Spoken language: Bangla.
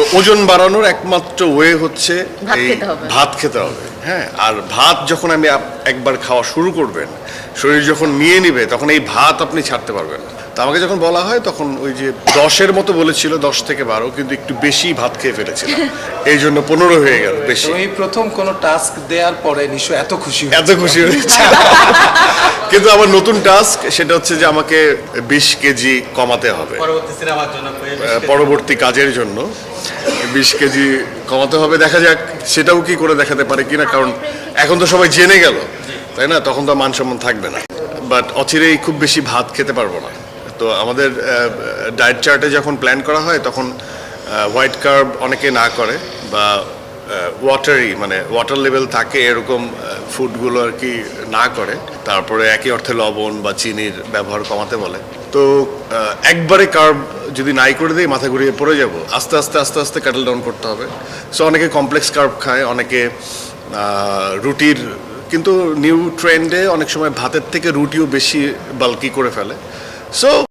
তো ওজন বাড়ানোর একমাত্র ওয়ে হচ্ছে ভাত এই খেতে হবে। ভাত খেতে হবে হ্যাঁ? আর ভাত যখন আমি একবার খাওয়া শুরু করবেন শরীর যখন নিয়ে নিবে তখন এই ভাত আপনি ছাড়তে পারবেন না। তো আমাকে যখন বলা হয় তখন ওই যে দশের মতো বলেছিল দশ থেকে বারো কিন্তু একটু বেশি ভাত খেয়ে ফেলেছিলাম। এই জন্য পনেরো হয়ে গেল বেশি। তুমি প্রথম কোনো টাস্ক দেওয়ার পরে নিশ্চয় এত খুশি এত খুশি হয়েছে। কিন্তু আমার নতুন টাস্ক সেটা হচ্ছে যে আমাকে বিশ কেজি কমাতে হবে। পরবর্তী সিনেমার জন্য আহ, পরবর্তী কাজের জন্য। বিশ কেজি কমাতে হবে, দেখা যাক সেটাও কি করে দেখাতে পারে কিনা, কারণ এখন তো সবাই জেনে গেল, তাই না? তখন তো মান সম্মান থাকবে না। বাট অচিরেই খুব বেশি ভাত খেতে পারব না। তো আমাদের ডায়েট চার্টে যখন প্ল্যান করা হয়, তখন হোয়াইট কার্ব অনেকে না করে, বা ওয়াটারি মানে ওয়াটার লেভেল থাকে এরকম ফুডগুলো আর কি না করে। তারপরে একই অর্থে লবণ বা চিনির ব্যবহার কমাতে বলে। তো একবারে কার্ব যদি নাই করে দিই, মাথা ঘুরিয়ে পড়ে যাব। আস্তে আস্তে আস্তে আস্তে কাটল ডাউন করতে হবে। সো অনেকে কমপ্লেক্স কার্ব খায়, অনেকে রুটির, কিন্তু নিউ ট্রেন্ডে অনেক সময় ভাতের থেকে রুটিও বেশি বালকি করে ফেলে। সো